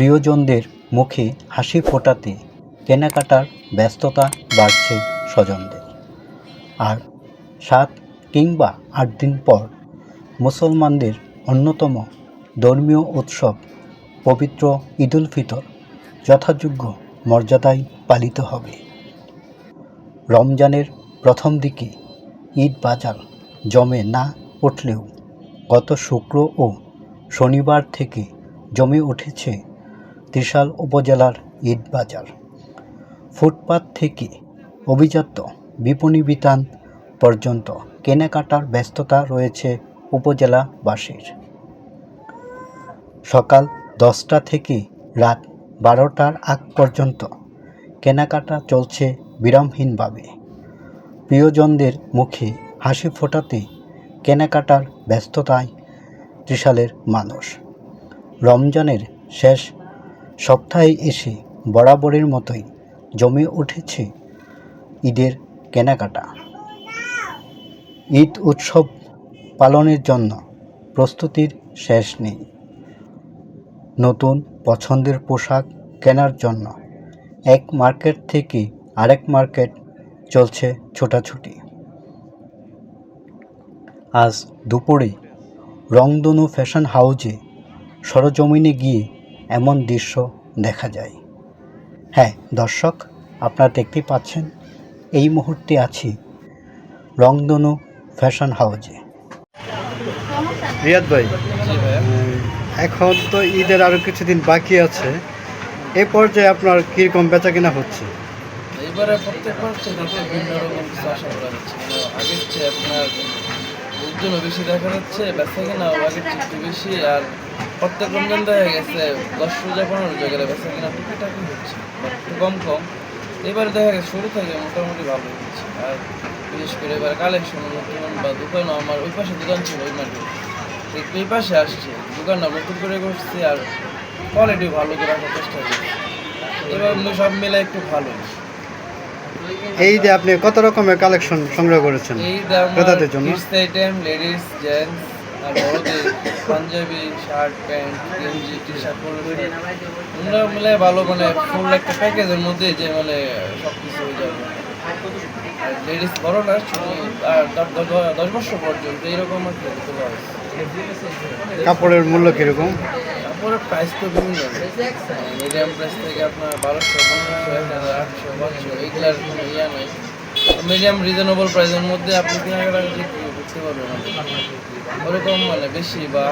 প্রিয়জনদের মুখে হাসি ফোটাতে কেনাকাটার ব্যস্ততা বাড়ছে স্বজনদের। আর সাত কিংবা আট দিন পর মুসলমানদের অন্যতম ধর্মীয় উৎসব পবিত্র ঈদুল ফিতর যথাযোগ্য মর্যাদায় পালিত হবে। রমজানের প্রথম দিকে ঈদ বাজার জমে না উঠলেও গত শুক্র ও শনিবার থেকে জমে উঠেছে ত্রিশাল উপজেলার ঈদ বাজার। ফুটপাত থেকে অভিজাত বিপণী বিতান পর্যন্ত কেনাকাটার ব্যস্ততা রয়েছে উপজেলাবাসীর। সকাল দশটা থেকে রাত বারোটার আগ পর্যন্ত কেনাকাটা চলছে বিরামহীনভাবে। প্রিয়জনদের মুখে হাসি ফোটাতে কেনাকাটার ব্যস্ততায় ত্রিশালের মানুষ। রমজানের শেষ সপ্তাহে এসে বরাবরের মতোই জমে উঠেছে ঈদের কেনাকাটা। ঈদ উৎসব পালনের জন্য প্রস্তুতির শেষ নেই। নতুন পছন্দের পোশাক কেনার জন্য এক মার্কেট থেকে আরেক মার্কেট চলছে ছোটাছুটি। আজ দুপুরে রংদনু ফ্যাশন হাউজে সরজমিনে গিয়ে এমন দৃশ্য দেখা যায়। হ্যাঁ দর্শক আপনারা দেখতেই পাচ্ছেন এই মুহূর্তে আছি রংধনু ফ্যাশন হাউজে। রিয়াদ ভাই এখন তো ঈদের আরও কিছুদিন বাকি আছে। এ পর্যায়ে আপনার কীরকম বেচা কেনা হচ্ছে? এবারে প্রত্যেকবার চেয়ে ভিন্ন রকম কিছু আশা করা যাচ্ছে। মানে আগের চেয়ে আপনার লোকজনও বেশি দেখা যাচ্ছে ব্যবসা কেনা আগের চেয়ে বেশি আর প্রত্যেক রমজান দেখা গেছে। দশ রোজা পনেরো রোজা গেলে ব্যবসা কেনা টুকিটাকি হচ্ছে? কম কম। এবারে দেখা গেছে শুরু থেকে মোটামুটি ভালো হচ্ছে। আর বিশেষ করে এবার কালেকশন নতুন বা দোকানও আমার ওই পাশে দোকান ছিল ওই মার্কেট এই পাশে আসছে। দোকানটা নতুন করে করছি আর কোয়ালিটি ভালো করে রাখার চেষ্টা করছি। এবার সব মিলে একটু ভালো এই যে আপনি কত রকমের কালেকশন সংগ্রহ করেছেন? এই দাম ক্রেতাদের জন্য? লেডিস জেন্টস আর বড়দের পাঞ্জাবি শার্ট প্যান্ট গেঞ্জি টি শার্ট পলো আমরা মিলে ভালো মানে ফুল একটা প্যাকেজের মধ্যে যে মানে সব কিছু হয়ে যাবে। আর লেডিস বড় না আর দশ- বছর পর্যন্ত এইরকম আর কাপড়ের মূল্য কীরকম? তারপরে প্রাইস তো বিভিন্ন। মিডিয়াম প্রাইস থেকে আপনার বারোশো পনেরোশো এক হাজার আটশো পাঁচশো এইগুলার কোনো ইয়া নাই। মিডিয়াম রিজনেবল প্রাইসের মধ্যে আপনি কেনাকাটা ওরকম মানে বেশি বা